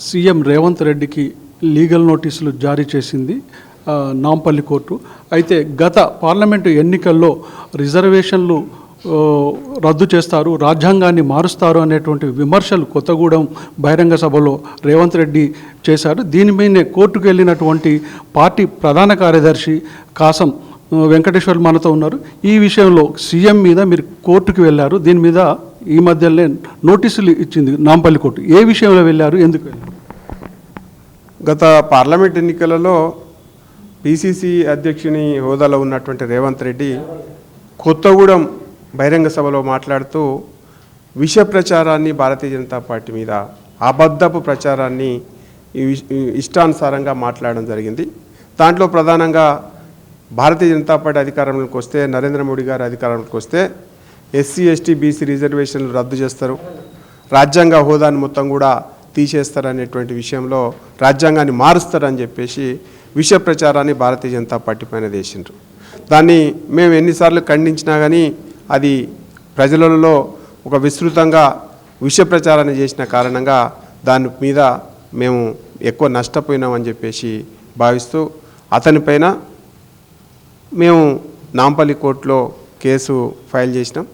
CM Revanth రెడ్డికి legal నోటీసులు జారీ చేసింది నాంపల్లి కోర్టు. అయితే గత పార్లమెంటు ఎన్నికల్లో రిజర్వేషన్లు రద్దు చేస్తారు రాజ్యాంగాన్ని మారుస్తారు అనేటువంటి విమర్శలు కొత్తగూడెం బహిరంగ సభలో రేవంత్ రెడ్డి చేశారు. దీని కోర్టుకు వెళ్ళినటువంటి పార్టీ ప్రధాన కార్యదర్శి కాసం ఆ, వెంకటేశ్వర్ మనతో ఉన్నారు. ఈ విషయంలో సీఎం మీద మీరు కోర్టుకు వెళ్ళారు. దీని మీద ఈ మధ్యలో నోటీసులు ఇచ్చింది నాంపల్లి కోర్టు. ఏ విషయంలో వెళ్ళారు? ఎందుకు వెళ్ళారు? గత పార్లమెంట్ ఎన్నికలలో పిసిసి అధ్యక్షుని హోదాలో ఉన్నటువంటి రేవంత్ రెడ్డి కొత్తగూడెం బహిరంగ సభలో మాట్లాడుతూ విష ప్రచారాన్ని భారతీయ జనతా పార్టీ మీద అబద్ధపు ప్రచారాన్ని ఈ ఇష్టానుసారంగా మాట్లాడడం జరిగింది. దాంట్లో ప్రధానంగా భారతీయ జనతా పార్టీ అధికారంలోకి వస్తే నరేంద్ర మోడీ గారు అధికారంలోకి వస్తే ఎస్సీ ఎస్టీ బీసీ రిజర్వేషన్లు రద్దు చేస్తారు. రాజ్యాంగ హోదాని మొత్తం కూడా తీసేస్తారనేటువంటి విషయంలో రాజ్యాంగాన్ని మారుస్తారని చెప్పేసి విష ప్రచారాన్ని భారతీయ జనతా పార్టీ పైన చేసిండ్రు దాన్ని మేము ఎన్నిసార్లు ఖండించినా కానీ అది ప్రజలలో ఒక విస్తృతంగా విష ప్రచారాన్ని చేసిన కారణంగా దాని మీద మేము ఎక్కువ నష్టపోయినామని చెప్పేసి భావిస్తూ అతనిపైన మేము నాంపల్లి కోర్టులో కేసు ఫైల్ చేసినాం.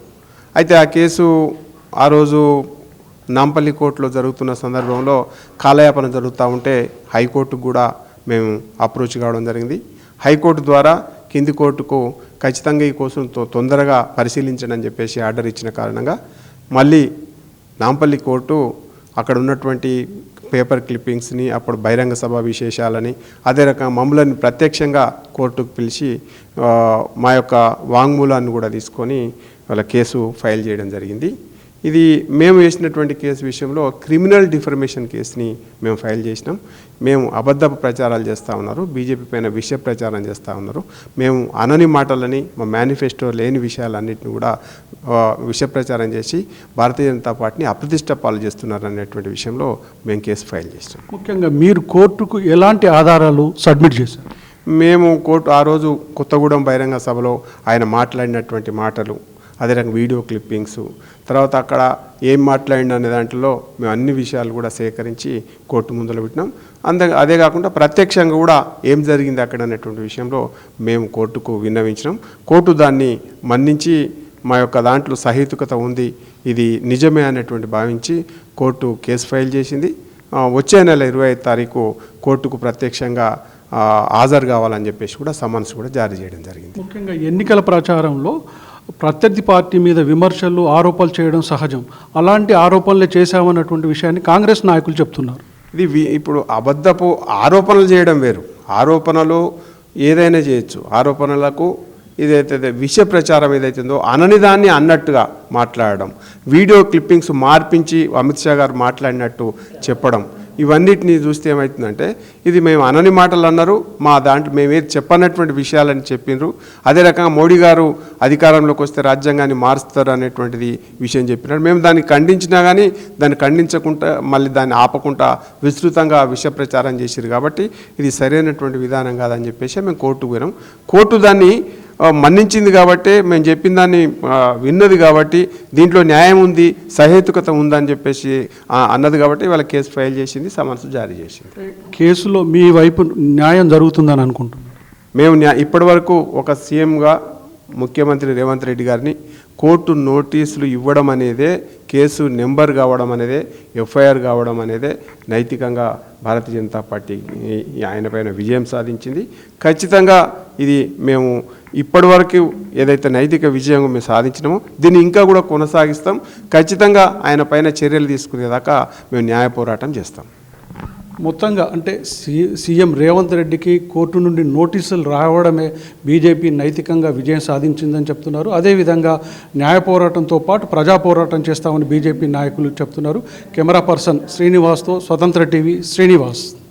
అయితే ఆ కేసు ఆ రోజు నాంపల్లి కోర్టులో జరుగుతున్న సందర్భంలో కాలయాపన జరుగుతూ ఉంటే హైకోర్టుకు కూడా మేము అప్రోచ్ కావడం జరిగింది. హైకోర్టు ద్వారా కింది కోర్టుకు ఖచ్చితంగా ఈ కోసం తొ- తొందరగా పరిశీలించండి అని చెప్పేసి ఆర్డర్ ఇచ్చిన కారణంగా మళ్ళీ నాంపల్లి కోర్టు అక్కడ ఉన్నటువంటి పేపర్ క్లిప్పింగ్స్ని అప్పుడు బహిరంగ సభ విశేషాలని అదే రకంగా మమ్మల్ని ప్రత్యక్షంగా కోర్టుకు పిలిచి మా యొక్క వాంగ్మూలాన్ని కూడా తీసుకొని వాళ్ళ కేసు ఫైల్ చేయడం జరిగింది. ఇది మేము వేసినటువంటి కేసు విషయంలో క్రిమినల్ డిఫర్మేషన్ కేసుని మేము ఫైల్ చేసినాం. మేము అబద్ధపు ప్రచారాలు చేస్తూ ఉన్నారు. బీజేపీ పైన విష ప్రచారం చేస్తూ ఉన్నారు. మేము అనని మాటలని మా మేనిఫెస్టో లేని విషయాలన్నింటిని కూడా విష ప్రచారం చేసి భారతీయ జనతా పార్టీని అప్రతిష్ట పాలు చేస్తున్నారు అనేటువంటి విషయంలో మేము కేసు ఫైల్ చేసినాం. ముఖ్యంగా మీరు కోర్టుకు ఎలాంటి ఆధారాలు సబ్మిట్ చేశారు? మేము కోర్టు ఆ రోజు కొత్తగూడెం బహిరంగ సభలో ఆయన మాట్లాడినటువంటి మాటలు అదే రకంగా వీడియో క్లిప్పింగ్స్. తర్వాత అక్కడ ఏం మాట్లాడిన అనే దాంట్లో మేము అన్ని విషయాలు కూడా సేకరించి కోర్టు ముందులో పెట్టినాం. అంతే అదే కాకుండా ప్రత్యక్షంగా కూడా ఏం జరిగింది అక్కడ అనేటువంటి విషయంలో మేము కోర్టుకు విన్నవించినాం. కోర్టు దాన్ని మన్నించి మా యొక్క దాంట్లో సహేతుకత ఉంది ఇది నిజమే అనేటువంటి భావించి కోర్టు కేసు ఫైల్ చేసింది. వచ్చే నెల ఇరవై ఐదు తారీఖు కోర్టుకు ప్రత్యక్షంగా హాజరు కావాలని చెప్పేసి కూడా సమన్స్ కూడా జారీ చేయడం జరిగింది. ముఖ్యంగా ఎన్నికల ప్రచారంలో ప్రత్యర్థి పార్టీ మీద విమర్శలు ఆరోపణలు చేయడం సహజం. అలాంటి ఆరోపణలు చేశామన్నటువంటి విషయాన్ని కాంగ్రెస్ నాయకులు చెప్తున్నారు. ఇది వి- ఇప్పుడు అబద్ధపు ఆరోపణలు చేయడం వేరు. ఆరోపణలు ఏదైనా చేయొచ్చు. ఆరోపణలకు ఇదైతే విష ప్రచారం ఏదైతుందో అనని దాన్ని అన్నట్టుగా మాట్లాడడం. వీడియో క్లిప్పింగ్స్ మార్పించి అమిత్ షా గారు మాట్లాడినట్టు చెప్పడం. ఇవన్నిటిని చూస్తే ఏమవుతుందంటే ఇది మేము అనని మాటలు అన్నారు మా దాంట్లో మేము ఏది చెప్పనటువంటి విషయాలని చెప్పిండ్రు అదే రకంగా మోడీ గారు అధికారంలోకి వస్తే రాజ్యాంగాన్ని మారుస్తారు అనేటువంటిది విషయం చెప్పినారు. మేము దాన్ని ఖండించినా కానీ దాన్ని ఖండించకుండా మళ్ళీ దాన్ని ఆపకుండా విస్తృతంగా విష ప్రచారం చేసిరు కాబట్టి ఇది సరైనటువంటి విధానం కాదని చెప్పేసి మేము కోర్టుకు పోయినాం. కోర్టు దాన్ని మన్నించింది కాబట్టి మేము చెప్పిన దాన్ని విన్నది కాబట్టి దీంట్లో న్యాయం ఉంది సహేతుకత ఉందని చెప్పేసి అన్నది కాబట్టి వాళ్ళ కేసు ఫైల్ చేసింది సమన్స్ జారీ చేసింది. కేసులో మీ వైపు న్యాయం జరుగుతుందని అనుకుంటున్నారు మేము ఇప్పటి వరకు ఒక సీఎంగా ముఖ్యమంత్రి రేవంత్ రెడ్డి గారిని కోర్టు నోటీసులు ఇవ్వడం అనేదే కేసు నెంబర్ కావడం అనేదే ఎఫ్ఐఆర్ కావడం అనేదే నైతికంగా భారతీయ జనతా పార్టీ ఆయన పైన విజయం సాధించింది. ఖచ్చితంగా ఇది మేము ఇప్పటివరకు ఏదైతే నైతిక విజయం మేము సాధించినామో దీన్ని ఇంకా కూడా కొనసాగిస్తాం. ఖచ్చితంగా ఆయన పైన చర్యలు తీసుకునేదాకా మేము న్యాయ పోరాటం చేస్తాం. మొత్తంగా అంటే సి సీఎం రేవంత్ రెడ్డికి కోర్టు నుండి నోటీసులు రావడమే బీజేపీ నైతికంగా విజయం సాధించిందని చెప్తున్నారు. అదేవిధంగా న్యాయ పోరాటంతో పాటు ప్రజా పోరాటం చేస్తామని బీజేపీ నాయకులు చెప్తున్నారు. కెమెరా పర్సన్ శ్రీనివాస్తో స్వతంత్ర టీవీ శ్రీనివాస్.